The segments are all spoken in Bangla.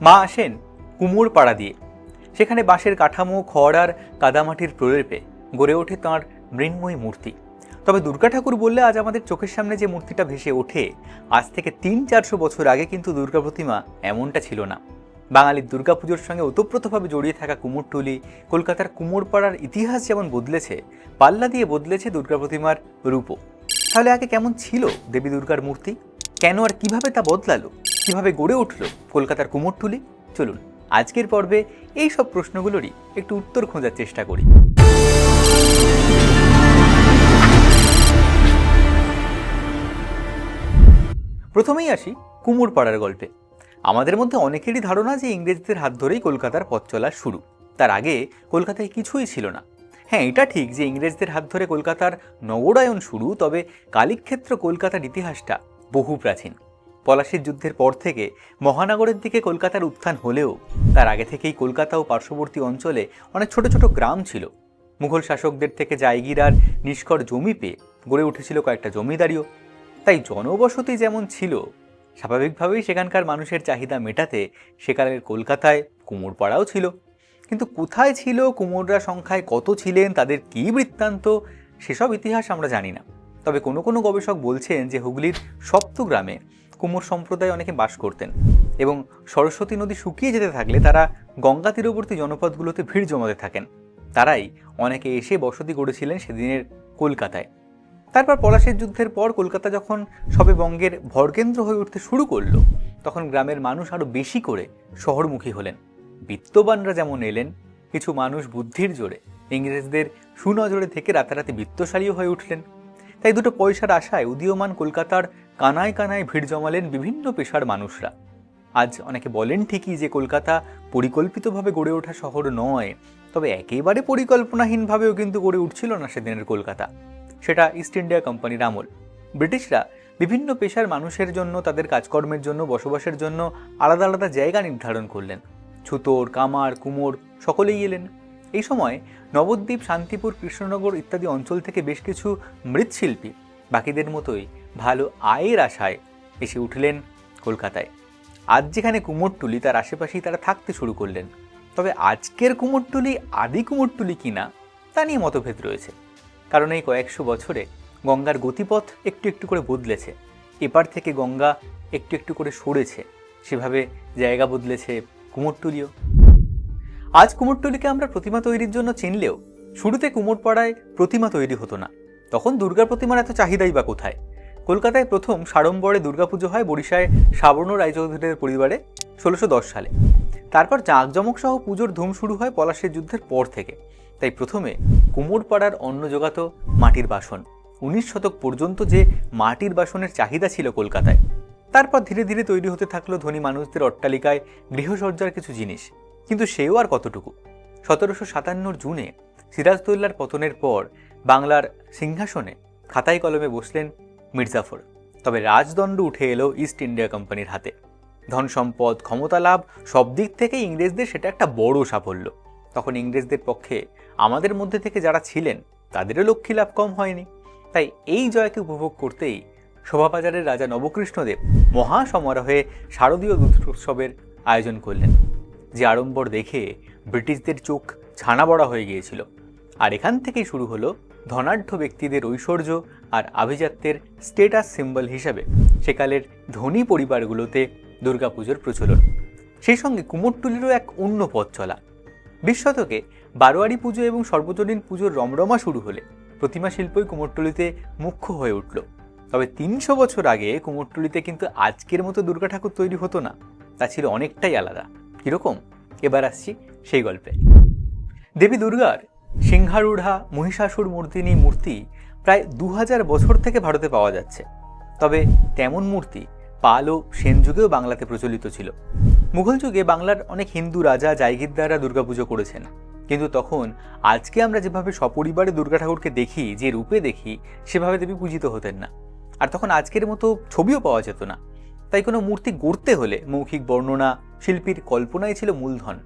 মা আসেন কুমোর পাড়া দিয়ে। সেখানে বাঁশের কাঠামো, খড় আর কাদামাটির প্রলেপে গড়ে ওঠে তাঁর মৃন্ময়ী মূর্তি। তবে দুর্গা ঠাকুর বললে, আজ আমাদের চোখের সামনে যে মূর্তিটা ভেসে ওঠে, আজ থেকে তিন চারশো বছর আগে কিন্তু দুর্গা প্রতিমা এমনটা ছিল না। বাঙালির দুর্গাপুজোর সঙ্গে ওতপ্রোতভাবে জড়িয়ে থাকা কুমোরটুলি কলকাতার কুমোরপাড়ার ইতিহাস যেমন বদলেছে, পাল্লা দিয়ে বদলেছে দুর্গা প্রতিমার রূপও। তাহলে আগে কেমন ছিল দেবী দুর্গার মূর্তি? কেন আর কীভাবে তা বদলালো? কীভাবে গড়ে উঠল কলকাতার কুমোরটুলি? চলুন, আজকের পর্বে এই সব প্রশ্নগুলোরই একটু উত্তর খোঁজার চেষ্টা করি। প্রথমেই আসি কুমোর পাড়ার গল্পে। আমাদের মধ্যে অনেকেরই ধারণা যে ইংরেজদের হাত ধরেই কলকাতার পথ চলা শুরু। তার আগে কলকাতায় কিছুই ছিল না। হ্যাঁ এটা ঠিক যে ইংরেজদের হাত ধরে কলকাতার নগরায়ন শুরু, তবে কালীক্ষেত্র কলকাতার ইতিহাসটা বহু প্রাচীন। পলাশির যুদ্ধের পর থেকে মহানগরের দিকে কলকাতার উত্থান হলেও তার আগে থেকেই কলকাতা ও পার্শ্ববর্তী অঞ্চলে অনেক ছোট ছোট গ্রাম ছিল। মুঘল শাসকদের থেকে জায়গির আর নিষ্কর জমি পেয়ে গড়ে উঠেছিল কয়েকটা জমিদারিও। তাই জনবসতি যেমন ছিল, স্বাভাবিকভাবেই সেখানকার মানুষের চাহিদা মেটাতে সেকালের কলকাতায় কুমোরপাড়াও ছিল। কিন্তু কোথায় ছিল, কুমোররা সংখ্যায় কত ছিলেন, তাদের কী বৃত্তান্ত, সেসব ইতিহাস আমরা জানি না। তবে কোনো কোনো গবেষক বলছেন যে হুগলির সপ্তগ্রামে কুমোর সম্প্রদায় অনেকে বাস করতেন এবং সরস্বতী নদী শুকিয়ে যেতে থাকলে তারা গঙ্গা তীরবর্তী জনপদগুলোতে ভিড় জমাতে থাকেন। তারাই অনেকে এসে বসতি গড়েছিলেন সেদিনের কলকাতায়। তারপর পলাশির যুদ্ধের পর কলকাতা যখন সবে বঙ্গের ভরকেন্দ্র হয়ে উঠতে শুরু করল, তখন গ্রামের মানুষ আরও বেশি করে শহরমুখী হলেন। বিত্তবানরা যেমন এলেন, কিছু মানুষ বুদ্ধির জোরে, ইংরেজদের সুনজরে থেকে রাতারাতি বিত্তশালীও হয়ে উঠলেন। তাই দুটো পয়সার আশায় উদীয়মান কলকাতার কানায় কানায় ভিড় জমালেন বিভিন্ন পেশার মানুষরা। আজ অনেকে বলেন ঠিকই যে কলকাতা পরিকল্পিতভাবে গড়ে ওঠা শহর নয়, তবে একেবারে পরিকল্পনাহীনভাবেও কিন্তু গড়ে উঠছিল না সেদিনের কলকাতা। সেটা ইস্ট ইন্ডিয়া কোম্পানির আমল। ব্রিটিশরা বিভিন্ন পেশার মানুষের জন্য, তাদের কাজকর্মের জন্য, বসবাসের জন্য আলাদা আলাদা জায়গা নির্ধারণ করলেন। ছুতোর, কামার, কুমোর সকলেই এলেন। এই সময় নবদ্বীপ, শান্তিপুর, কৃষ্ণনগর ইত্যাদি অঞ্চল থেকে বেশ কিছু মৃৎশিল্পী বাকিদের মতোই ভালো আয়ের আশায় এসে উঠলেন কলকাতায়। আজ যেখানে কুমোরটুলি, তার আশেপাশেই তারা থাকতে শুরু করলেন। তবে আজকের কুমোরটুলি আদি কুমোরটুলি কিনা তা নিয়ে মতভেদ রয়েছে। কারণ এই কয়েকশো বছরে গঙ্গার গতিপথ একটু একটু করে বদলেছে। এপার থেকে গঙ্গা একটু একটু করে সরেছে। সেভাবে জায়গা বদলেছে কুমোরটুলিও। আজ কুমোরটুলিকে আমরা প্রতিমা তৈরির জন্য চিনলেও শুরুতে কুমোরপাড়ায় প্রতিমা তৈরি হতো না। তখন দুর্গা প্রতিমার এত চাহিদাই বা কোথায়? কলকাতায় প্রথম সাড়ম্বরে দুর্গাপুজো হয় বরিশায় সাবর্ণ রায়চৌধুরীর পরিবারে ষোলোশো সালে। তারপর জাঁকজমক সহ পুজোর ধুম শুরু হয় পলাশের যুদ্ধের পর থেকে। তাই প্রথমে কুমোরপাড়ার অন্ন জোগাত মাটির বাসন। উনিশ শতক পর্যন্ত যে মাটির বাসনের চাহিদা ছিল কলকাতায়। তারপর ধীরে ধীরে তৈরি হতে থাকল ধনী মানুষদের অট্টালিকায় গৃহসজ্জার কিছু জিনিস। কিন্তু সেও আর কতটুকু? সতেরোশো সাতান্নর জুনে সিরাজদৌল্লার পতনের পর বাংলার সিংহাসনে খাতায় কলমে বসলেন মির্জাফর। তবে রাজদণ্ড উঠে এলো ইস্ট ইন্ডিয়া কোম্পানির হাতে। ধন সম্পদ, ক্ষমতা লাভ, সব দিক থেকে ইংরেজদের সেটা একটা বড় সাফল্য। তখন ইংরেজদের পক্ষে আমাদের মধ্যে থেকে যারা ছিলেন, তাদেরও লক্ষ্মী লাভ কম হয়নি। তাই এই জয়কে উপভোগ করতেই শোভাবাজারের রাজা নবকৃষ্ণদেব মহা সমারোহে শারদীয় উৎসবের আয়োজন করলেন। যে আড়ম্বর দেখে ব্রিটিশদের চোখ ছানা বড়া হয়ে গিয়েছিল। আর এখান থেকেই শুরু হলো ধনাঢ্য ব্যক্তিদের ঐশ্বর্য আর আভিজাত্যের স্টেটাস সিম্বল হিসাবে সেকালের ধনী পরিবারগুলোতে দুর্গাপুজোর প্রচলন। সেই সঙ্গে কুমোরটুলিরও এক অন্য পথ চলা। বিশ শতকে বারোয়ারি পুজো এবং সর্বজনীন পুজোর রমরমা শুরু হলে প্রতিমা শিল্পই কুমোরটুলিতে মুখ্য হয়ে উঠল। তবে তিনশো বছর আগে কুমোরটুলিতে কিন্তু আজকের মতো দুর্গা ঠাকুর তৈরি হতো না। তা ছিল অনেকটাই আলাদা। কীরকম? এবার আসছি সেই গল্পে। দেবী দুর্গার সিংহারূঢ়া মহিষাসুর মূর্তিনী মূর্তি প্রায় দু হাজার বছর থেকে ভারতে পাওয়া যাচ্ছে। তবে তেমন মূর্তি পাল ও সেন যুগেও বাংলাতে প্রচলিত ছিল। মুঘল যুগে বাংলার অনেক হিন্দু রাজা জায়গিরদাররা দুর্গাপুজো করেছেন। কিন্তু তখন আজকে আমরা যেভাবে সপরিবারে দুর্গা ঠাকুরকে দেখি, যে রূপে দেখি, সেভাবে দেবী পূজিত হতেন না। আর তখন আজকের মতো ছবিও পাওয়া যেত না। তাই কোনো মূর্তি গড়তে হলে মৌখিক বর্ণনা, শিল্পীর কল্পনাই ছিল মূলধন।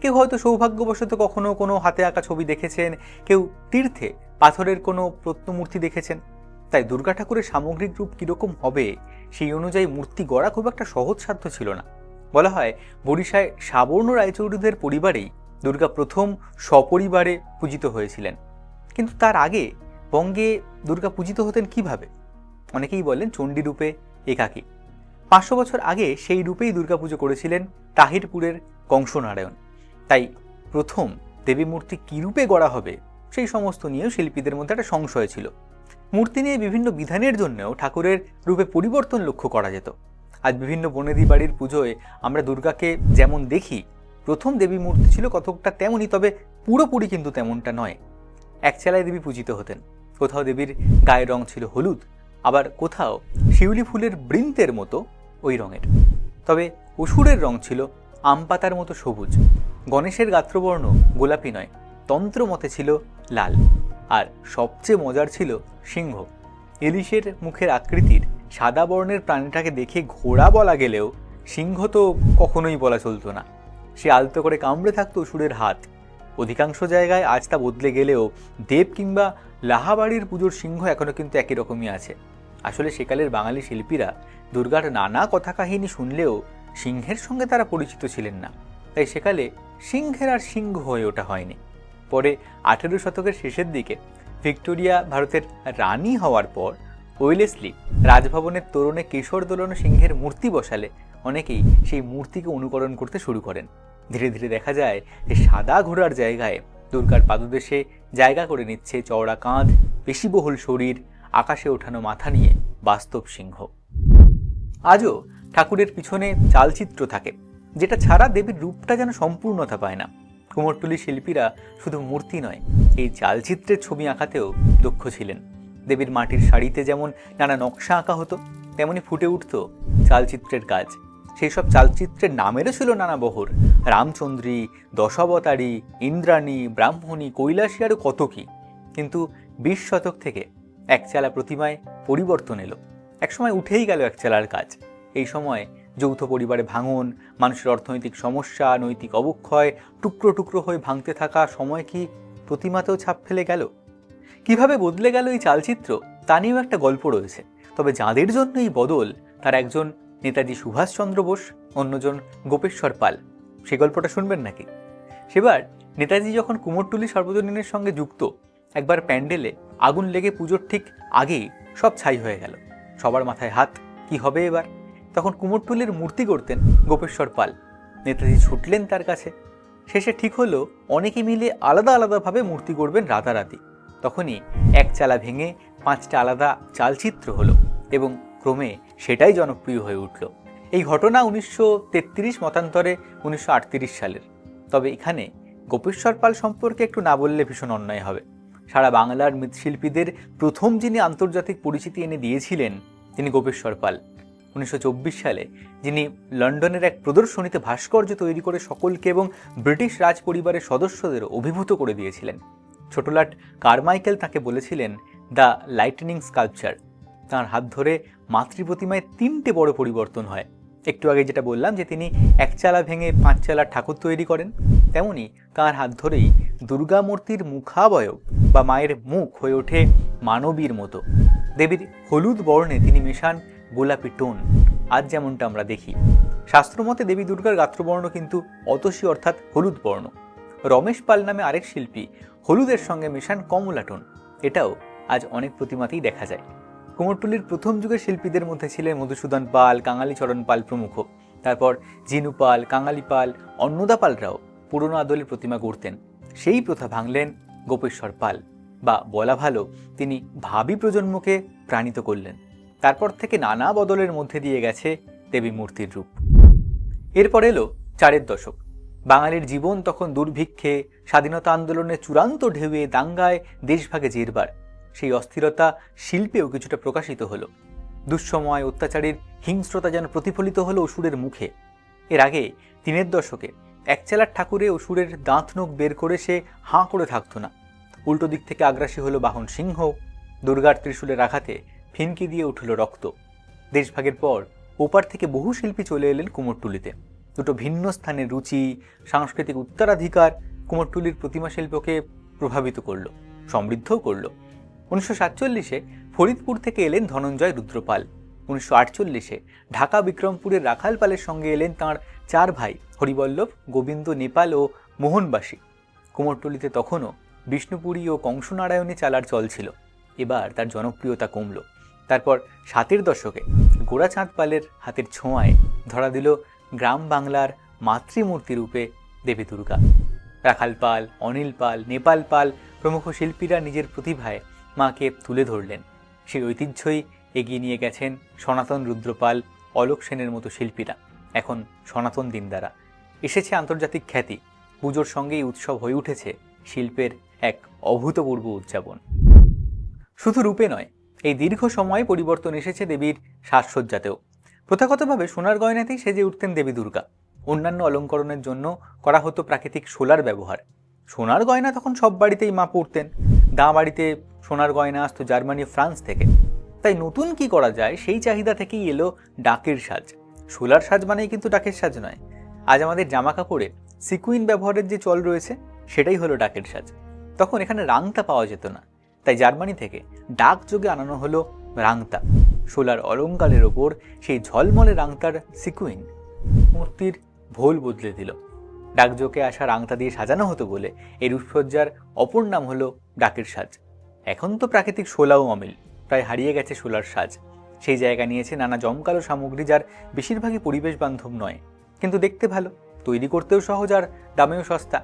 কেউ হয়তো সৌভাগ্যবশত কখনো কোনো হাতে আঁকা ছবি দেখেছেন, কেউ তীর্থে পাথরের কোনো প্রত্নমূর্তি দেখেছেন। তাই দুর্গা ঠাকুরের সামগ্রিক রূপ কীরকম হবে, সেই অনুযায়ী মূর্তি গড়া খুব একটা সহজসাধ্য ছিল না। বলা হয়, বরিশায় সাবর্ণ রায়চৌধুরীদের পরিবারেই দুর্গা প্রথম সপরিবারে পূজিত হয়েছিলেন। কিন্তু তার আগে বঙ্গে দুর্গা পূজিত হতেন কীভাবে? অনেকেই বলেন চণ্ডীরূপে একাকী। পাঁচশো বছর আগে সেই রূপেই দুর্গাপুজো করেছিলেন তাহিরপুরের কংসনারায়ণ। তাই প্রথম দেবী মূর্তি কী রূপে গড়া হবে সেই সমস্ত নিয়েও শিল্পীদের মধ্যে একটা সংশয় ছিল। মূর্তি নিয়ে বিভিন্ন বিধানের জন্যও ঠাকুরের রূপে পরিবর্তন লক্ষ্য করা যেত। আজ বিভিন্ন বনেদি বাড়ির পুজোয় আমরা দুর্গাকে যেমন দেখি, প্রথম দেবী মূর্তি ছিল কতকটা তেমনই, তবে পুরোপুরি কিন্তু তেমনটা নয়। একচালায় দেবী পূজিত হতেন। কোথাও দেবীর গায়ের রং ছিল হলুদ, আবার কোথাও শিউলি ফুলের বৃন্তের মতো ওই রঙের। তবে অসুরের রং ছিল আম পাতার মতো সবুজ। গণেশের গাত্রবর্ণ গোলাপি নয়, তন্ত্র মতে ছিল লাল। আর সবচেয়ে মজার ছিল সিংহ। ইলিশের মুখের আকৃতির সাদা বর্ণের প্রাণীটাকে দেখে ঘোড়া বলা গেলেও সিংহ তো কখনোই বলা চলতো না। সে আলতো করে কামড়ে থাকতো অসুরের হাত। অধিকাংশ জায়গায় আজ তা বদলে গেলেও দেব কিংবা লাহাবাড়ির পুজোর সিংহ এখনও কিন্তু একই রকমই আছে। আসলে সেকালের বাঙালি শিল্পীরা দুর্গার নানা কথা কাহিনী শুনলেও সিংহের সঙ্গে তারা পরিচিত ছিলেন না। তাই সেকালে সিংহের আর সিংহ হয়ে ওঠা হয়নি। পরে আঠেরো শতকের শেষের দিকে ভিক্টোরিয়া ভারতের রানী হওয়ার পর ওয়েলেসলি রাজভবনের তরুণে কিশোর দোলন সিংহের মূর্তি বসালে অনেকেই সেই মূর্তিকে অনুকরণ করতে শুরু করেন। ধীরে ধীরে দেখা যায় যে সাদা ঘোড়ার জায়গায় দুর্গার পাদদেশে জায়গা করে নিচ্ছে চওড়া কাঁধ, পেশিবহুল শরীর আকাশে ওঠানো মাথা নিয়ে বাস্তব সিংহ। আজও ঠাকুরের পিছনে চালচিত্র থাকে, যেটা ছাড়া দেবীর রূপটা যেন সম্পূর্ণতা পায় না। কুমোরটুলি শিল্পীরা শুধু মূর্তি নয়, এই চালচিত্রের ছবি আঁকাতেও দক্ষ ছিলেন। দেবীর মাটির শাড়িতে যেমন নানা নকশা আঁকা হতো, তেমনি ফুটে উঠত চালচিত্রের কাজ। সেই সব চালচিত্রের নামেরও ছিল নানা বহর, রামচন্দ্রী, দশাবতারী, ইন্দ্রাণী, ব্রাহ্মণী, কৈলাসী আরও কত কী। কিন্তু বিশ শতক থেকে একচালা প্রতিমায় পরিবর্তন এলো। একসময় উঠেই গেল একচালার কাজ। এই সময় যৌথ পরিবারে ভাঙন, মানুষের অর্থনৈতিক সমস্যা, নৈতিক অবক্ষয়, টুকরো টুকরো হয়ে ভাঙতে থাকা সময় কি প্রতিমাতেও ছাপ ফেলে গেল? কীভাবে বদলে গেল এই চালচিত্র? তা নিয়েও একটা গল্প রয়েছে। তবে যাঁদের জন্য এই বদল, তার একজন নেতাজি সুভাষচন্দ্র বোস, অন্যজন গোপেশ্বর পাল। সে গল্পটা শুনবেন নাকি? সেবার নেতাজি যখন কুমোরটুলি সর্বজনীনের সঙ্গে যুক্ত, একবার প্যান্ডেলে আগুন লেগে পুজোর ঠিক আগেই সব ছাই হয়ে গেল। সবার মাথায় হাত, কি হবে এবার? তখন কুমোরটুলির মূর্তি করতেন গোপেশ্বর পাল। নেতাজি ছুটলেন তার কাছে। শেষে ঠিক হলো, অনেকে মিলে আলাদা আলাদাভাবে মূর্তি করবেন রাতারাতি। তখনই এক চালা ভেঙে পাঁচটা আলাদা চালচিত্র হলো এবং ক্রমে সেটাই জনপ্রিয় হয়ে উঠল। এই ঘটনা উনিশশো তেত্রিশ মতান্তরে উনিশশো আটত্রিশ সালের। তবে এখানে গোপেশ্বর পাল সম্পর্কে একটু না বললে ভীষণ অন্যায় হবে। সারা বাংলার মৃৎশিল্পীদের প্রথম যিনি আন্তর্জাতিক পরিচিতি এনে দিয়েছিলেন, তিনি গোপেশ্বর পাল। উনিশশো চব্বিশ সালে যিনি লন্ডনের এক প্রদর্শনীতে ভাস্কর্য তৈরি করে সকলকে এবং ব্রিটিশ রাজ পরিবারের সদস্যদের অভিভূত করে দিয়েছিলেন। ছোটলাট কারমাইকেল তাকে বলেছিলেন, দ্য লাইটনিং স্কাল্পচার। তাঁর হাত ধরে মাতৃপ্রতিমায় তিনটে বড় পরিবর্তন হয়। একটু আগে যেটা বললাম যে তিনি একচালা ভেঙে পাঁচচালা ঠাকুর তৈরি করেন, তেমনি তাঁর হাত ধরেই দুর্গা মূর্তির মুখাবয়ব বা মায়ের মুখ হয়ে ওঠে মানবীর মতো। দেবীর হলুদ বর্ণে তিনি মেশান গোলাপি টোন, আজ যেমনটা আমরা দেখি। শাস্ত্রমতে দেবী দুর্গার গাত্রবর্ণ কিন্তু অতসী অর্থাৎ হলুদ বর্ণ। রমেশ পাল নামে আরেক শিল্পী হলুদের সঙ্গে মেশান কমলা টোন, এটাও আজ অনেক প্রতিমাতেই দেখা যায়। কুমোরটুলির প্রথম যুগের শিল্পীদের মধ্যে ছিলেন মধুসূদন পাল কাঙালিচরণ পাল প্রমুখ। তারপর জিনু পাল, কাঙালি পাল, অন্নদা পালরাও পুরনো আদলের প্রতিমা গড়তেন। সেই প্রথা ভাঙলেন গোপেশ্বর পাল বা বলা ভালো, তিনি ভাবি প্রজন্মকে প্রাণিত করলেন। তারপর থেকে নানা বদলের মধ্যে দিয়ে গেছে দেবী মূর্তির রূপ। এরপর এলো চারের দশক। বাঙালির জীবন তখন দুর্ভিক্ষে, স্বাধীনতা আন্দোলনের চূড়ান্ত ঢেউয়ে দাঙ্গায় দেশভাগে জেরবার। সেই অস্থিরতা শিল্পেও কিছুটা প্রকাশিত হলো। দুঃসময় অত্যাচারীর হিংস্রতা যেন প্রতিফলিত হলো অসুরের মুখে। এর আগে তিনের দশকে একচেলার ঠাকুরে অসুরের দাঁত নখ বের করে সে হাঁ করে থাকতো না। উল্টো দিক থেকে আগ্রাসী হলো বাহন সিংহ, দুর্গার ত্রিশূলের আঘাতে ফিনকি দিয়ে উঠল রক্ত। দেশভাগের পর ওপার থেকে বহু শিল্পী চলে এলেন কুমোরটুলিতে। দুটো ভিন্ন স্থানের রুচি, সাংস্কৃতিক উত্তরাধিকার কুমোরটুলির প্রতিমা শিল্পকে প্রভাবিত করল, সমৃদ্ধও করল। উনিশশো সাতচল্লিশে ফরিদপুর থেকে এলেন ধনঞ্জয় রুদ্রপাল। উনিশশো আটচল্লিশে ঢাকা বিক্রমপুরের রাখাল পালের সঙ্গে এলেন তাঁর চার ভাই হরিবল্লভ, গোবিন্দ নেপাল ও মোহনবাসী। কুমোরটুলিতে তখনও বিষ্ণুপুরী ও কংসনারায়ণী চালার চল ছিল। এবার তার জনপ্রিয়তা কমল। তারপর সাতের দশকে গোড়াচাঁদ পালের হাতের ছোঁয়ায় ধরা দিল গ্রাম বাংলার মাতৃমূর্তি রূপে দেবী দুর্গা। রাখাল পাল, অনিল পাল, নেপাল পাল প্রমুখ শিল্পীরা নিজের প্রতিভায় মাকে তুলে ধরলেন। সেই ঐতিহ্যই এগিয়ে নিয়ে গেছেন সনাতন রুদ্রপাল, অলোক সেনের মতো শিল্পীরা, এখন সনাতন দিনদারা। এসেছে আন্তর্জাতিক খ্যাতি, পুজোর সঙ্গেই উৎসব হয়ে উঠেছে শিল্পের এক অভূতপূর্ব উদযাপন। শুধু রূপে নয়, এই দীর্ঘ সময়ে পরিবর্তন এসেছে দেবীর সাজসজ্জাতেও। প্রথাগতভাবে সোনার গয়নাতেই সেজে উঠতেন দেবী দুর্গা। অন্যান্য অলঙ্করণের জন্য করা হতো প্রাকৃতিক সোলার ব্যবহার। সোনার গয়না তখন সব বাড়িতেই মা পড়তেন দা বাড়িতে সোনার গয়না আসতো জার্মানি, ফ্রান্স থেকে। তাই নতুন কি করা যায়, সেই চাহিদা থেকেই এলো ডাকের সাজ। সোলার সাজ মানেই কিন্তু ডাকের সাজ নয়। আজ আমাদের জামা কাপড়ে সিকুইন ব্যবহারের যে চল রয়েছে, সেটাই হলো ডাকের সাজ। তখন এখানে রাংতা পাওয়া যেত না। তাই জার্মানি থেকে ডাক যোগে আনানো হলো রাংতা। সোলার অলঙ্কারের ওপর সেই ঝলমলে রাংতার সিকুইন। মূর্তির ভোল বদলে দিল। ডাকযোগে আসা রাংতা দিয়ে সাজানো হতো বলে এই রূপসজ্জার অপর নাম হলো ডাকের সাজ। এখন তো প্রাকৃতিক শোলাও অমিল। প্রায় হারিয়ে গেছে শোলার সাজ। সেই জায়গা নিয়েছে নানা জমকালো সামগ্রী যার বেশিরভাগই পরিবেশ বান্ধব নয়। কিন্তু দেখতে ভালো, তৈরি করতেও সহজ আর দামেও সস্তা।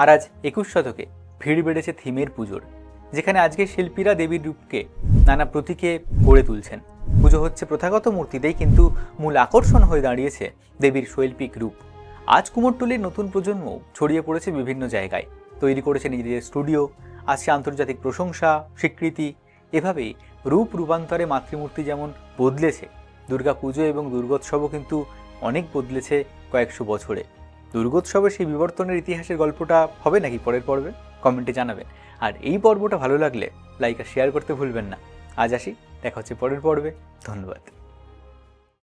আর আজ একুশ শতকে ভিড় বেড়েছে থিমের পুজোর, যেখানে আজকে শিল্পীরা দেবীর রূপকে নানা প্রতীকে গড়ে তুলছেন। পুজো হচ্ছে প্রথাগত মূর্তিতেই, কিন্তু মূল আকর্ষণ হয়ে দাঁড়িয়েছে দেবীর শৈল্পিক রূপ। আজ কুমোরটুলির নতুন প্রজন্ম ছড়িয়ে পড়েছে বিভিন্ন জায়গায়। তৈরি করেছে নিজেদের স্টুডিও আসছে আন্তর্জাতিক প্রশংসা, স্বীকৃতি এভাবেই রূপ রূপান্তরে মাতৃমূর্তি যেমন বদলেছে দুর্গা পুজো এবং দুর্গোৎসবও কিন্তু অনেক বদলেছে কয়েকশো বছরে। দুর্গোৎসবের সেই বিবর্তনের ইতিহাসের গল্পটা হবে নাকি পরের পর্বে? কমেন্টে জানাবেন। আর এই পর্বটা ভালো লাগলে লাইক আর শেয়ার করতে ভুলবেন না। আজ আসি, দেখা হচ্ছে পরের পর্বে। ধন্যবাদ।